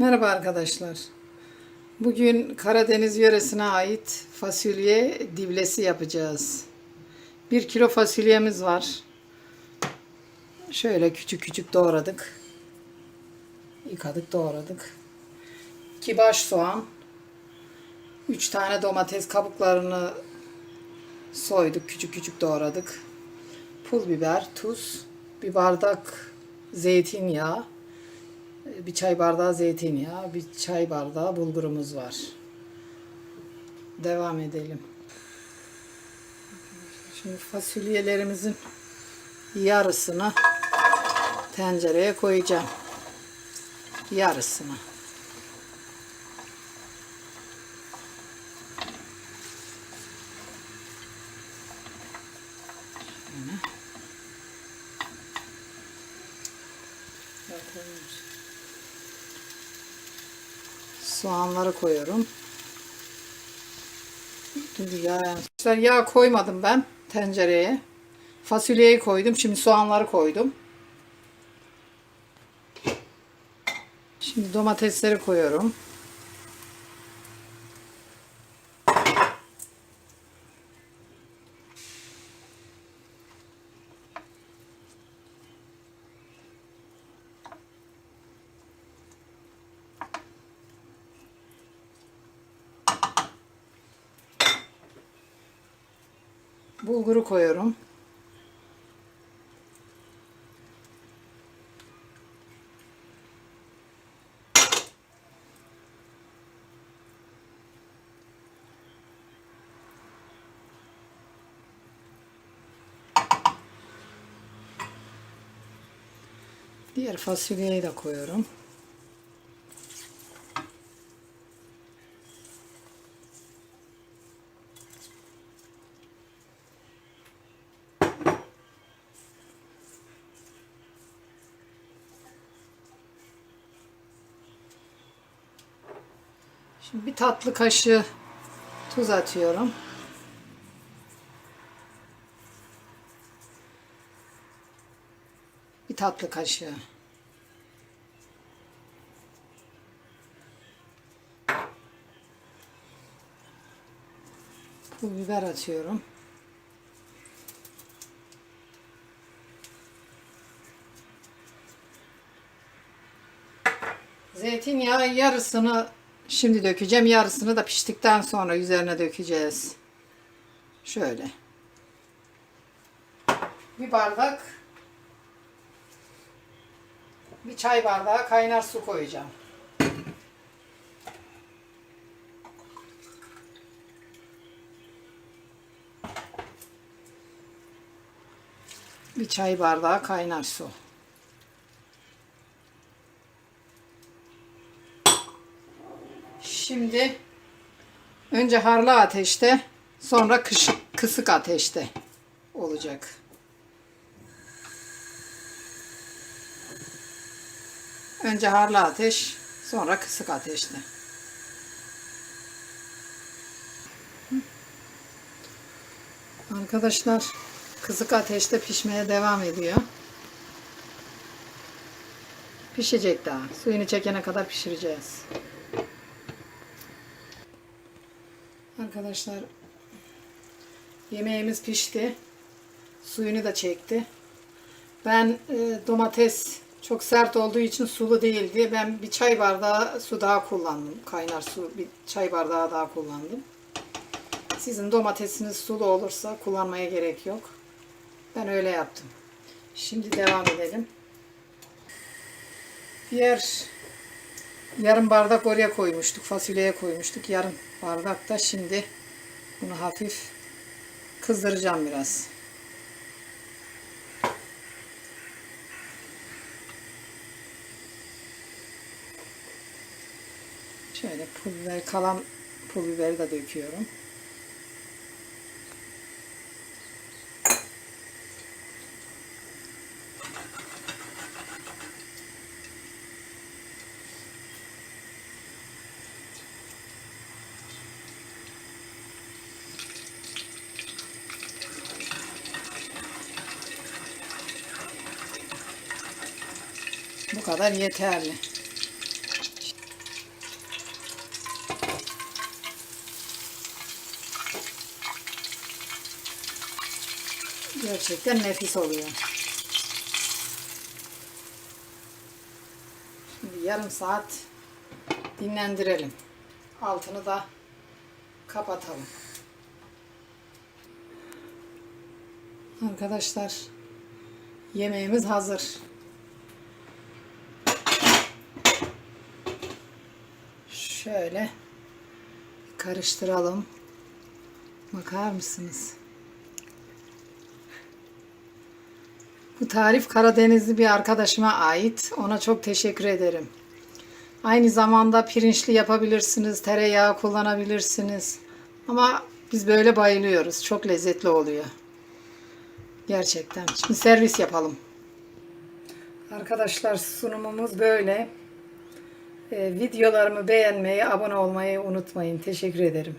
Merhaba arkadaşlar. Bugün Karadeniz yöresine ait fasulye divlesi yapacağız. 1 kilo fasulyemiz var. Şöyle küçük küçük doğradık. Yıkadık doğradık. 2 baş soğan. 3 tane domates kabuklarını soyduk küçük küçük doğradık. Pul biber, tuz, bir bardak zeytinyağı, bir çay bardağı zeytinyağı, bir çay bardağı bulgurumuz var. Devam edelim. Şimdi fasulyelerimizin yarısını tencereye koyacağım. Yarısını. Şöyle. Koyuyoruz. Soğanları koyuyorum. Şimdi yağ, Arkadaşlar yağ koymadım ben tencereye. Fasulyeyi koydum. Şimdi soğanları koydum. Şimdi domatesleri koyuyorum. Bulguru koyuyorum. Diğer fasulyeyi de koyuyorum. Şimdi bir tatlı kaşığı tuz atıyorum. Bir tatlı kaşığı. Pul biber atıyorum. Zeytinyağı yarısını şimdi dökeceğim. Yarısını da piştikten sonra üzerine dökeceğiz. Şöyle. Bir bardak bir çay bardağı kaynar su koyacağım. Bir çay bardağı kaynar su. Şimdi önce harlı ateşte sonra kısık, kısık ateşte olacak. Önce harlı ateş sonra kısık ateşte. Arkadaşlar kısık ateşte pişmeye devam ediyor. Pişecek daha. Suyunu çekene kadar pişireceğiz. Arkadaşlar yemeğimiz pişti. Suyunu da çekti. Ben e, domates çok sert olduğu için sulu değildi. Ben bir çay bardağı su daha kullandım. Kaynar su bir çay bardağı daha kullandım. Sizin domatesiniz sulu olursa kullanmaya gerek yok. Ben öyle yaptım. Şimdi devam edelim. Diğer yarım bardak oraya koymuştuk. Fasulyeye koymuştuk. Yarım bardak da şimdi bunu hafif kızdıracağım biraz. Şöyle pul biber, kalan pul biberi de döküyorum. Bu kadar yeterli. Gerçekten nefis oluyor. Şimdi yarım saat dinlendirelim. Altını da kapatalım. Arkadaşlar yemeğimiz hazır. Şöyle karıştıralım. Bakar mısınız? Bu tarif Karadenizli bir arkadaşıma ait. Ona çok teşekkür ederim. Aynı zamanda pirinçli yapabilirsiniz, tereyağı kullanabilirsiniz. Ama biz böyle bayılıyoruz. Çok lezzetli oluyor. Gerçekten. Şimdi servis yapalım. Arkadaşlar sunumumuz böyle. Ee, videolarımı beğenmeyi, abone olmayı unutmayın. Teşekkür ederim.